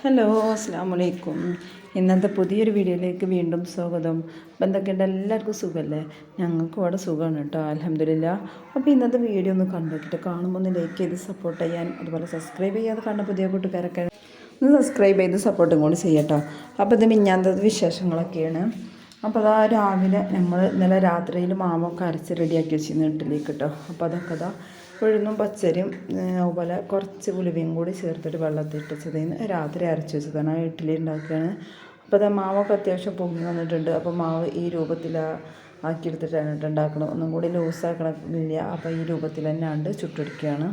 Hello അസ്സാം വലൈക്കും ഇന്നത്തെ പുതിയൊരു വീഡിയോയിലേക്ക് വീണ്ടും സ്വാഗതം. അപ്പം എന്തൊക്കെയുണ്ട്? എല്ലാവർക്കും സുഖമല്ലേ ഞങ്ങൾക്കും അവിടെ സുഖമാണ് കേട്ടോ അലഹമില്ല അപ്പോൾ ഇന്നത്തെ വീഡിയോ ഒന്ന് കണ്ടിട്ട് കാണുമ്പോൾ ഒന്ന് ലൈക്ക് ചെയ്ത് സപ്പോർട്ട് ചെയ്യാൻ അതുപോലെ സബ്സ്ക്രൈബ് ചെയ്യാതെ കാണുന്ന പുതിയ കൂട്ടുകാരൊക്കെ ഒന്ന് സബ്സ്ക്രൈബ് ചെയ്ത് സപ്പോർട്ടും കൂടി ചെയ്യട്ടോ അപ്പോൾ ഇത് മിഞ്ഞാന്തത് വിശേഷങ്ങളൊക്കെയാണ്. അപ്പോൾ അതാ രാവിലെ നമ്മൾ ഇന്നലെ രാത്രിയിൽ മാമൊക്കെ അരച്ച് റെഡിയാക്കി വെച്ചിരുന്നു വീട്ടിലേക്ക് കേട്ടോ അപ്പോൾ അതൊക്കെ അതാ ഉഴുന്നും പച്ചരിയും അതുപോലെ കുറച്ച് ഉലുവയും കൂടി ചേർത്തിട്ട് വെള്ളത്തിൽ നിന്ന് രാത്രി അരച്ച് വെച്ചതാണ് ഇഡ്ഡലി ഉണ്ടാക്കുകയാണ് അപ്പോൾ അത് മാവൊക്കെ അത്യാവശ്യം പൊങ്ങി വന്നിട്ടുണ്ട്. അപ്പോൾ മാവ് ഈ രൂപത്തിൽ ആക്കിയെടുത്തിട്ടാണ് കേട്ടോ ഉണ്ടാക്കണം. ഒന്നും കൂടി ലൂസാക്കണമില്ല അപ്പോൾ ഈ രൂപത്തിൽ തന്നെ ഉണ്ട് ചുട്ടെടുക്കുകയാണ്.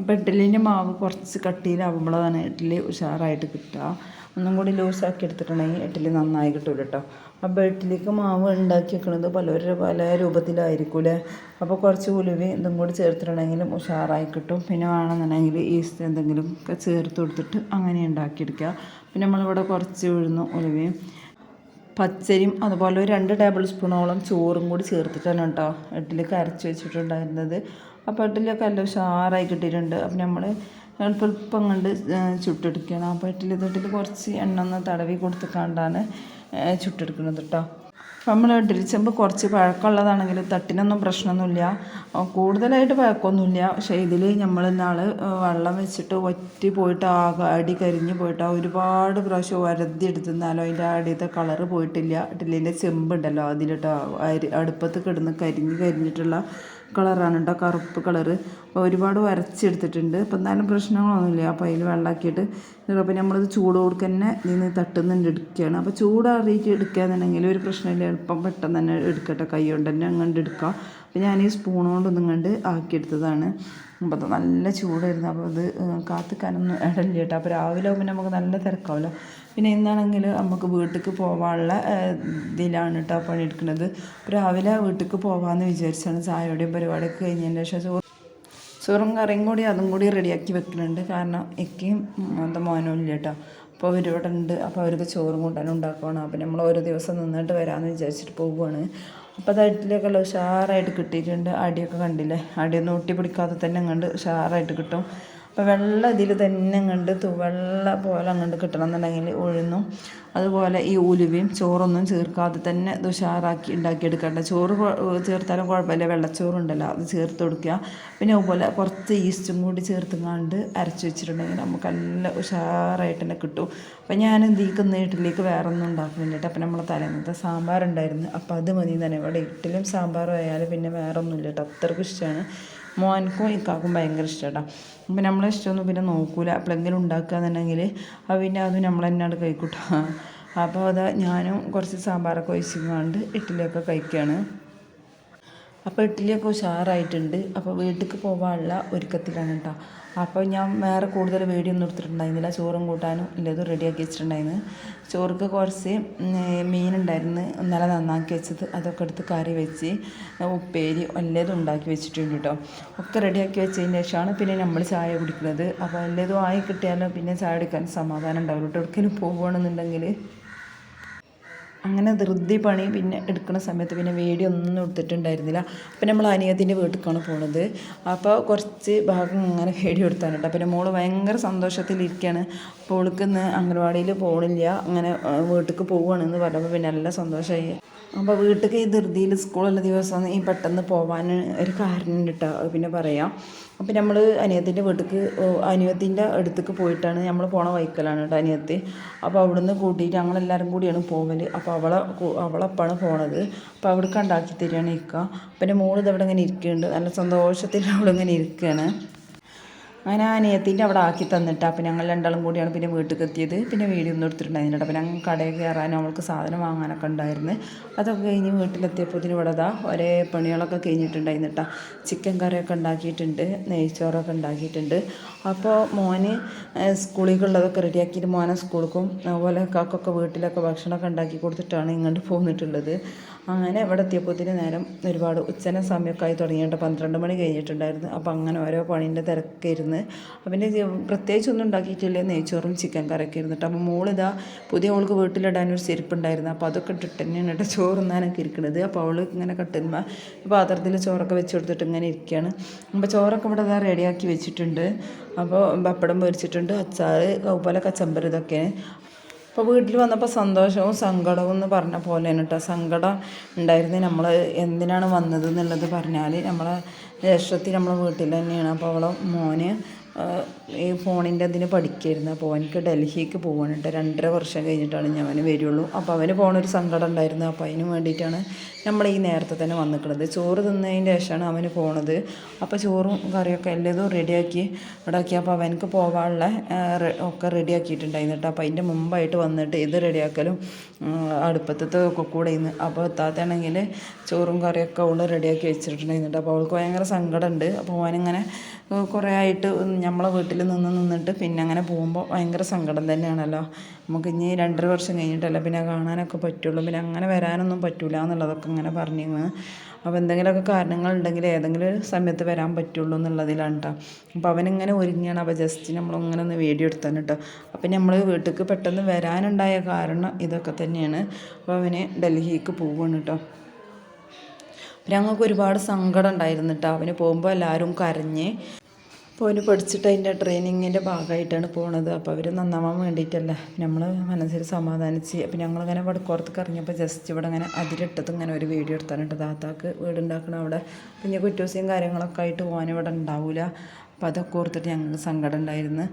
അപ്പോൾ ഇഡ്ഡലീന്റെ മാവ് കുറച്ച് കട്ടിയിലാവുമ്പോഴാണ് ഇഡ്ഡലി ഉഷാറായിട്ട് കിട്ടുക. ഒന്നും കൂടി ലൂസാക്കി എടുത്തിട്ടുണ്ടെങ്കിൽ ഇഡ്ഡലി നന്നായി കിട്ടും കേട്ടോ അപ്പോൾ ഇഡ്ഡലിക്ക് മാവ് ഉണ്ടാക്കി വെക്കുന്നത് പലവരുടെ പല രൂപത്തിലായിരിക്കൂലേ? അപ്പോൾ കുറച്ച് ഉലുവി ഇതും കൂടി ചേർത്തിട്ടുണ്ടെങ്കിലും ഉഷാറായി കിട്ടും. പിന്നെ വേണമെന്നുണ്ടെങ്കിൽ ഈസ്റ്റ് എന്തെങ്കിലും ഒക്കെ ചേർത്ത് കൊടുത്തിട്ട് അങ്ങനെ ഉണ്ടാക്കിയെടുക്കുക. പിന്നെ നമ്മളിവിടെ കുറച്ച് ഉഴുന്നു ഉലുവയും പച്ചരിയും അതുപോലെ ഒരു രണ്ട് ടേബിൾ സ്പൂണോളം ചോറും കൂടി ചേർത്തിട്ടാണ് കേട്ടോ ഇഡ്ഡലിക്ക് അരച്ച് വെച്ചിട്ടുണ്ടായിരുന്നത്. അപ്പോൾ ഇഡ്ഡലിയൊക്കെ നല്ല ഉഷാറായി കിട്ടിയിട്ടുണ്ട്. അപ്പം നമ്മൾ എളുപ്പം കണ്ട് ചുട്ടെടുക്കുകയാണ് അപ്പോൾ ഇഡ്ഡലി തൊട്ടിൽ കുറച്ച് എണ്ണ ഒന്ന് തടവി കൊടുത്തിട്ടാണ് ചുട്ടെടുക്കുന്നത് കേട്ടോ നമ്മൾ ഇഡ്ഡലി ചെമ്പ് കുറച്ച് പഴക്കമുള്ളതാണെങ്കിൽ തട്ടിനൊന്നും പ്രശ്നമൊന്നുമില്ല. കൂടുതലായിട്ട് പഴക്കമൊന്നുമില്ല. പക്ഷേ ഇതിൽ നമ്മൾ ഇന്നാൾ വെള്ളം വെച്ചിട്ട് ഒറ്റ പോയിട്ട് ആകെ അടി കരിഞ്ഞ് പോയിട്ട് ഒരുപാട് പ്രാവശ്യം വരതി എടുത്തിരുന്നാലും അതിന്റെ അടിയത്തെ കളറ് പോയിട്ടില്ല. ഇഡ്ഡലിന്റെ ചെമ്പുണ്ടല്ലോ അതിലിട്ട് അടുപ്പത്ത് കിടന്ന് കരിഞ്ഞ് കരിഞ്ഞിട്ടുള്ള കളറാണ് കേട്ടോ കറുപ്പ് കളറ്. അപ്പോൾ ഒരുപാട് വരച്ചെടുത്തിട്ടുണ്ട്. അപ്പോൾ എന്നാലും പ്രശ്നങ്ങളൊന്നുമില്ല. അപ്പോൾ അതിൽ വെള്ളമാക്കിയിട്ട് അപ്പോൾ നമ്മളിത് ചൂട് കൊടുക്കുക തന്നെ നിന്ന് തട്ടുന്നുണ്ട് എടുക്കുകയാണ് അപ്പോൾ ചൂടാറിയിട്ട് എടുക്കുകയെന്നുണ്ടെങ്കിൽ ഒരു പ്രശ്നമില്ല. എളുപ്പം പെട്ടെന്ന് തന്നെ എടുക്കട്ടെ. കൈ കൊണ്ട് തന്നെ അങ്ങോട്ട് എടുക്കാം. അപ്പോൾ ഞാൻ ഈ സ്പൂൺ കൊണ്ടൊന്നും കണ്ട് ആക്കിയെടുത്തതാണ്. അപ്പോൾ അത് നല്ല ചൂടായിരുന്നു. അപ്പോൾ അത് കാത്തിക്കാനൊന്നും ഇടയില്ല കേട്ടോ. അപ്പോൾ രാവിലെ ആകുമ്പോൾ നമുക്ക് നല്ല തിരക്കാവല്ലോ പിന്നെ ഇന്നാണെങ്കിൽ നമുക്ക് വീട്ടിലേക്ക് പോകാനുള്ള ഇതിലാണ് കേട്ടോ പണിയെടുക്കുന്നത് രാവിലെ വീട്ടിലേക്ക് പോകാമെന്ന് വിചാരിച്ചാണ് ചായയുടെയും പരിപാടിയൊക്കെ കഴിഞ്ഞതിന് ശേഷം ചോറ് ചോറും കറിയും കൂടി അതും കൂടി റെഡിയാക്കി വെക്കുന്നുണ്ട് കാരണം എക്കയും എന്താ മോനും കേട്ടോ. അപ്പോൾ അവർ ഇവിടെ ഉണ്ട് അപ്പോൾ അവർക്ക് ചോറും കൂട്ടാനും ഉണ്ടാക്കുകയാണ് അപ്പോൾ നമ്മൾ ഓരോ ദിവസം നിന്നിട്ട് വരാമെന്ന് വിചാരിച്ചിട്ട് പോവുകയാണ് അപ്പോൾ അത് ഇഡ്ഡലിയൊക്കെ ഉഷാറായിട്ട് കിട്ടിയിട്ടുണ്ട്. അടിയൊക്കെ കണ്ടില്ലേ? അടിയൊന്നും ഒട്ടി പിടിക്കാതെ തന്നെ കണ്ട് ഉഷാറായിട്ട് കിട്ടും. അപ്പോൾ വെള്ളം ഇതിൽ തന്നെ കണ്ട് വെള്ള പോലെ അങ്ങോട്ട് കിട്ടണം എന്നുണ്ടെങ്കിൽ ഉഴുന്നും അതുപോലെ ഈ ഉലുവയും ചോറൊന്നും ചേർക്കാതെ തന്നെ ഇത് ഉഷാറാക്കി ഉണ്ടാക്കിയെടുക്കേണ്ട ചോറ് ചേർത്താലും കുഴപ്പമില്ല. വെള്ളച്ചോറുണ്ടല്ലോ അത് ചേർത്ത് കൊടുക്കുക. പിന്നെ അതുപോലെ കുറച്ച് ഈസ്റ്റും കൂടി ചേർത്തുങ്ങാണ്ട് അരച്ച് വെച്ചിട്ടുണ്ടെങ്കിൽ നമുക്ക് നല്ല ഉഷാറായിട്ട് തന്നെ കിട്ടും. അപ്പോൾ ഞാൻ എന്തിക്കുന്ന നീട്ടിലേക്ക് വേറെ ഒന്നും ഉണ്ടാക്കുന്നില്ല കേട്ടോ അപ്പോൾ നമ്മളെ തലേന്നത്തെ സാമ്പാറുണ്ടായിരുന്നു. അപ്പോൾ അത് മതി തന്നെ. ഇവിടെ ഇട്ടിലും സാമ്പാറും ആയാലും പിന്നെ വേറെ ഒന്നുമില്ല കേട്ടോ. അത്രയ്ക്ക് ഇഷ്ടമാണ് മോനക്കും ഇക്കാക്കും ഭയങ്കര ഇഷ്ടമാണ് അപ്പം നമ്മളെ ഇഷ്ടമൊന്നും പിന്നെ നോക്കൂല. എപ്പോഴെങ്കിലും ഉണ്ടാക്കുക എന്നുണ്ടെങ്കിൽ അത് പിന്നെ അത് നമ്മൾ തന്നെയാണ് കഴിക്കൂട്ടാ. അപ്പോൾ അത് ഞാനും കുറച്ച് സാമ്പാറൊക്കെ ഒഴിച്ചിങ്ങാണ്ട് ഇഡ്ഡലിയൊക്കെ കഴിക്കുകയാണ് അപ്പോൾ ഇഡ്ഡലിയൊക്കെ ഉഷാറായിട്ടുണ്ട്. അപ്പോൾ വീട്ടിലേക്ക് പോകാനുള്ള ഒരുക്കത്തിലാണ് കേട്ടോ അപ്പോൾ ഞാൻ വേറെ കൂടുതൽ വേടിയൊന്നും എടുത്തിട്ടുണ്ടായിരുന്നില്ല. ചോറും കൂട്ടാനും ഇല്ലതും റെഡിയാക്കി വെച്ചിട്ടുണ്ടായിരുന്നു. ചോറുക്ക് കുറച്ച് മീനുണ്ടായിരുന്നു. നല്ല നന്നാക്കി വെച്ചത്. അതൊക്കെ എടുത്ത് കറി വെച്ച് ഉപ്പേരി എല്ലാതും ഉണ്ടാക്കി വെച്ചിട്ടുണ്ട് കേട്ടോ ഒക്കെ റെഡിയാക്കി വെച്ചതിന് ശേഷമാണ് പിന്നെ നമ്മൾ ചായ കുടിക്കുന്നത്. അപ്പോൾ എല്ലാതും ആയി കിട്ടിയാലോ പിന്നെ ചായ എടുക്കാൻ സമാധാനം ഉണ്ടാവില്ല കേട്ടോ എവിടേക്കെങ്കിലും പോകുകയാണെന്നുണ്ടെങ്കിൽ അങ്ങനെ ധൃതി പണി പിന്നെ എടുക്കുന്ന സമയത്ത് പിന്നെ വേടി ഒന്നും എടുത്തിട്ടുണ്ടായിരുന്നില്ല. അപ്പം നമ്മൾ അനിയത്തിന്റെ വീട്ടിലേക്കാണ് പോണത്. അപ്പോൾ കുറച്ച് ഭാഗം അങ്ങനെ വേടി എടുത്താനുണ്ട്. പിന്നെ മോൾ ഭയങ്കര സന്തോഷത്തിലിരിക്കുകയാണ് അപ്പോൾ ഓൾക്കിന്ന് അംഗൻവാടിയിൽ പോകണില്ല അങ്ങനെ വീട്ടിലേക്ക് പോവുകയാണെന്ന് പറഞ്ഞപ്പോൾ പിന്നെ നല്ല സന്തോഷമായി അപ്പോൾ വീട്ടിലേക്ക് ഈ ധൃതിയിൽ സ്കൂളുള്ള ദിവസം ഈ പെട്ടെന്ന് പോകാൻ ഒരു കാരണം കേട്ടോ പിന്നെ പറയാം. അപ്പം നമ്മൾ അനിയത്തിന്റെ വീട്ടിലേക്ക് അനിയത്തിന്റെ അടുത്തേക്ക് പോയിട്ടാണ് നമ്മൾ പോണ വൈക്കലാണ് കേട്ടോ അനിയത്തി. അപ്പോൾ അവിടുന്ന് കൂട്ടിയിട്ട് ഞങ്ങളെല്ലാവരും കൂടിയാണ് പോകൽ അപ്പോൾ അവളെ അവളപ്പാണ് പോണത്. അപ്പോൾ അവിടേക്ക് ഉണ്ടാക്കി തരികയാണ് ഇരിക്കുക പിന്നെ മോൾ അവിടെ ഇങ്ങനെ ഇരിക്കുന്നുണ്ട്. നല്ല സന്തോഷത്തിൽ അവളിങ്ങനെ ഇരിക്കുകയാണ്. അങ്ങനെ അനിയത്തിന്റെ അവിടെ ആക്കി തന്നിട്ട്. അപ്പം ഞങ്ങൾ രണ്ടാളും കൂടിയാണ് പിന്നെ വീട്ടിലേക്ക് എത്തിയത്. പിന്നെ വീഡിയോ ഒന്നും എടുത്തിട്ടുണ്ടായിരുന്നു അപ്പം ഞങ്ങൾ കടയിൽ കയറാനും അവൾക്ക് സാധനം വാങ്ങാനൊക്കെ ഉണ്ടായിരുന്നു. അതൊക്കെ കഴിഞ്ഞ് വീട്ടിലെത്തിയപ്പോൾ ഇവിടെ ഇതാ ഒരേ പണികളൊക്കെ കഴിഞ്ഞിട്ടുണ്ടായിരുന്നു കേട്ടോ. ചിക്കൻ കറിയൊക്കെ ഉണ്ടാക്കിയിട്ടുണ്ട്. നെയ്ച്ചോറൊക്കെ ഉണ്ടാക്കിയിട്ടുണ്ട്. അപ്പോൾ മോന് സ്കൂളിലേക്കുള്ളതൊക്കെ റെഡിയാക്കിയിട്ട് മോനെ സ്കൂളിലേക്കും അതുപോലെ കാക്കൊക്കെ വീട്ടിലൊക്കെ ഭക്ഷണമൊക്കെ ഉണ്ടാക്കി കൊടുത്തിട്ടാണ് ഇങ്ങോട്ട് പോന്നിട്ടുള്ളത്. അങ്ങനെ ഇവിടെ എത്തിയപ്പോഴത്തേന് നേരം ഒരുപാട് ഉച്ചന സമയമൊക്കെ ആയി തുടങ്ങിയിട്ട് പന്ത്രണ്ട് മണി കഴിഞ്ഞിട്ടുണ്ടായിരുന്നു. അപ്പോൾ അങ്ങനെ ഓരോ പണീന്റെ തിരക്കായിരുന്നു അപ്പം പിന്നെ പ്രത്യേകിച്ച് ഒന്നും ഉണ്ടാക്കിയിട്ടില്ല. നെയ്ച്ചോറും ചിക്കൻ കറിയൊക്കെ ഇരുന്നിട്ട് അപ്പോൾ മോളിതാ പുതിയ മോൾക്ക് വീട്ടിലിടാൻ ഒരു ചെരുപ്പുണ്ടായിരുന്നു അപ്പോൾ അതൊക്കെ ഇട്ടിട്ട് തന്നെയാണ് കേട്ടോ ചോറ് തിന്നാനൊക്കെ ഇരിക്കുന്നത് അപ്പോൾ അവൾ ഇങ്ങനെ കട്ടുമ്പോൾ പാത്രത്തിൽ ചോറൊക്കെ വെച്ച് കൊടുത്തിട്ട് ഇങ്ങനെ ഇരിക്കുകയാണ്. അപ്പോൾ ചോറൊക്കെ ഇവിടെ ഇതാ റെഡിയാക്കി വെച്ചിട്ടുണ്ട്. അപ്പോൾ പപ്പടം പൊരിച്ചിട്ടുണ്ട്. അച്ചാർ അതുപോലെ കച്ചമ്പർ ഇതൊക്കെ അപ്പോൾ വീട്ടിൽ വന്നപ്പോൾ സന്തോഷവും സങ്കടവും എന്ന് പറഞ്ഞ പോലെയാണ് കേട്ടോ സങ്കടം ഉണ്ടായിരുന്നു നമ്മൾ എന്തിനാണ് വന്നത് എന്നുള്ളത് പറഞ്ഞാൽ നമ്മളെ രക്ഷത്തിൽ നമ്മളെ വീട്ടിൽ തന്നെയാണ്. അപ്പോൾ അവളെ മോന് ഈ ഫോണിന്റെ അതിന് പഠിക്കായിരുന്നു. അപ്പോൾ അവനക്ക് ഡൽഹിക്ക് കേട്ടോ രണ്ടര വർഷം കഴിഞ്ഞിട്ടാണ് ഞാൻ വരുള്ളൂ. അപ്പോൾ അവന് പോകണൊരു സങ്കടം ഉണ്ടായിരുന്നു. അപ്പോൾ അതിന് വേണ്ടിയിട്ടാണ് നമ്മൾ ഈ നേരത്തെ തന്നെ വന്നിട്ടുള്ളത് ചോറ് തിന്നതിന്റെ ശേഷമാണ് അവന് പോണത്. അപ്പോൾ ചോറും കറിയൊക്കെ എല്ലാതും റെഡിയാക്കി ഇടാക്കി അപ്പോൾ അവനക്ക് പോകാനുള്ള ഒക്കെ റെഡിയാക്കിയിട്ടുണ്ടായിരുന്നു കേട്ടോ അപ്പോൾ അതിന്റെ മുമ്പായിട്ട് വന്നിട്ട് ഇത് റെഡിയാക്കലും അടുപ്പത്തത്തെ ഒക്കെ കൂടെ ഇന്ന് അപ്പോൾ എത്താത്താണെങ്കിൽ ചോറും കറിയൊക്കെ അവൾ റെഡിയാക്കി വെച്ചിട്ടുണ്ടായിരുന്നു അപ്പോൾ അവൾക്ക് ഭയങ്കര സങ്കടമുണ്ട് അപ്പോൾ അവനിങ്ങനെ കുറേ ആയിട്ട് നമ്മളെ വീട്ടിൽ നിന്ന് നിന്നിട്ട് പിന്നെ അങ്ങനെ പോകുമ്പോൾ ഭയങ്കര സങ്കടം തന്നെയാണല്ലോ. നമുക്ക് ഇനി രണ്ടര വർഷം കഴിഞ്ഞിട്ടല്ല പിന്നെ കാണാനൊക്കെ പറ്റുള്ളൂ. പിന്നെ അങ്ങനെ വരാനൊന്നും പറ്റില്ല എന്നുള്ളതൊക്കെ ഇങ്ങനെ പറഞ്ഞിരുന്നു. അപ്പോൾ എന്തെങ്കിലുമൊക്കെ കാരണങ്ങളുണ്ടെങ്കിൽ ഏതെങ്കിലും ഒരു സമയത്ത് വരാൻ പറ്റുള്ളൂ എന്നുള്ളതിലാണ് കേട്ടോ അപ്പോൾ അവനിങ്ങനെ ഒരുങ്ങിയാണ്. അപ്പോൾ ജസ്റ്റ് നമ്മളിങ്ങനെ ഒന്ന് വീഡിയോ എടുത്താണ് കേട്ടോ അപ്പം നമ്മൾ വീട്ടിലേക്ക് പെട്ടെന്ന് വരാനുണ്ടായ കാരണം ഇതൊക്കെ തന്നെയാണ്. അപ്പോൾ അവന് ഡൽഹിക്ക് പോവുകയാണ് കേട്ടോ പിന്നെ ഞങ്ങൾക്ക് ഒരുപാട് സങ്കടം ഉണ്ടായിരുന്നു കേട്ടോ അവന് പോകുമ്പോൾ എല്ലാവരും കരഞ്ഞ് അപ്പോൾ പഠിച്ചിട്ട് അതിന്റെ ട്രെയിനിങ്ങിന്റെ ഭാഗമായിട്ടാണ് പോണത്. അപ്പോൾ അവർ നന്നാവാൻ വേണ്ടിയിട്ടല്ല നമ്മൾ മനസ്സിൽ സമാധാനിച്ച് അപ്പോൾ ഞങ്ങളിങ്ങനെ വടക്കോർത്ത് കറങ്ങിയപ്പോൾ ജസ്റ്റ് ഇവിടെ ഇങ്ങനെ അതിരിട്ടത് ഇങ്ങനെ ഒരു വീഡിയോ എടുത്താനുണ്ട്. താത്താക്ക് വീടുണ്ടാക്കണം അവിടെ. പിന്നെ കുറ്റൂസിയും കാര്യങ്ങളൊക്കെ ആയിട്ട് പോകാൻ ഇവിടെ ഉണ്ടാവില്ല അപ്പോൾ അതൊക്കെ ഓർത്തിട്ട് ഞങ്ങൾക്ക് സങ്കടം ഉണ്ടായിരുന്നു.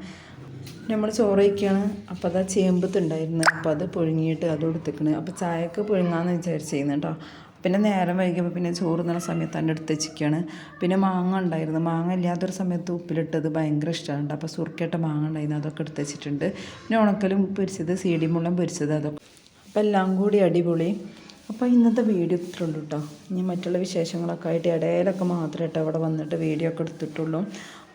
നമ്മൾ ചോറ് വയ്ക്കുകയാണ് അപ്പോൾ അതാ ചേമ്പത്തുണ്ടായിരുന്നു അപ്പോൾ അത് പുഴുങ്ങിയിട്ട് അത് കൊടുത്തേക്കണ് അപ്പോൾ ചായക്ക് പുഴുങ്ങാമെന്ന് വിചാരിച്ചിരുന്നു കേട്ടോ പിന്നെ നേരം വൈകിയപ്പോൾ പിന്നെ ചോറ് നല്ല സമയത്ത് എന്റെ അടുത്ത് വെച്ചിരിക്കുകയാണ് പിന്നെ മാങ്ങ ഉണ്ടായിരുന്നു. മാങ്ങ ഇല്ലാത്തൊരു സമയത്ത് ഉപ്പിലിട്ടത് ഭയങ്കര ഇഷ്ടമാണ് അപ്പോൾ സുർക്കയിട്ട മാങ്ങ ഉണ്ടായിരുന്നു. അതൊക്കെ എടുത്ത് വെച്ചിട്ടുണ്ട്. പിന്നെ ഉണക്കലും പൊരിച്ചത് സീഡി മുള്ളം പൊരിച്ചത് അതൊക്കെ. അപ്പോൾ എല്ലാം കൂടി അടിപൊളി. അപ്പോൾ ഇന്നത്തെ വീഡിയോ ഇത്രേ ഉള്ളൂ കേട്ടോ ഇനി മറ്റുള്ള വിശേഷങ്ങളൊക്കെ ആയിട്ട് ഇടയിലൊക്കെ മാത്രമേ അവിടെ വന്നിട്ട് വീഡിയോ ഒക്കെ എടുത്തിട്ടുള്ളൂ.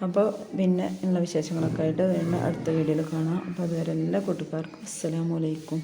അപ്പോൾ പിന്നെ ഉള്ള വിശേഷങ്ങളൊക്കെ ആയിട്ട് അടുത്ത വീഡിയോയിൽ കാണാം. അപ്പോൾ അതുവരെ എല്ലാ കൂട്ടുകാർക്കും അസ്സലാമലൈക്കും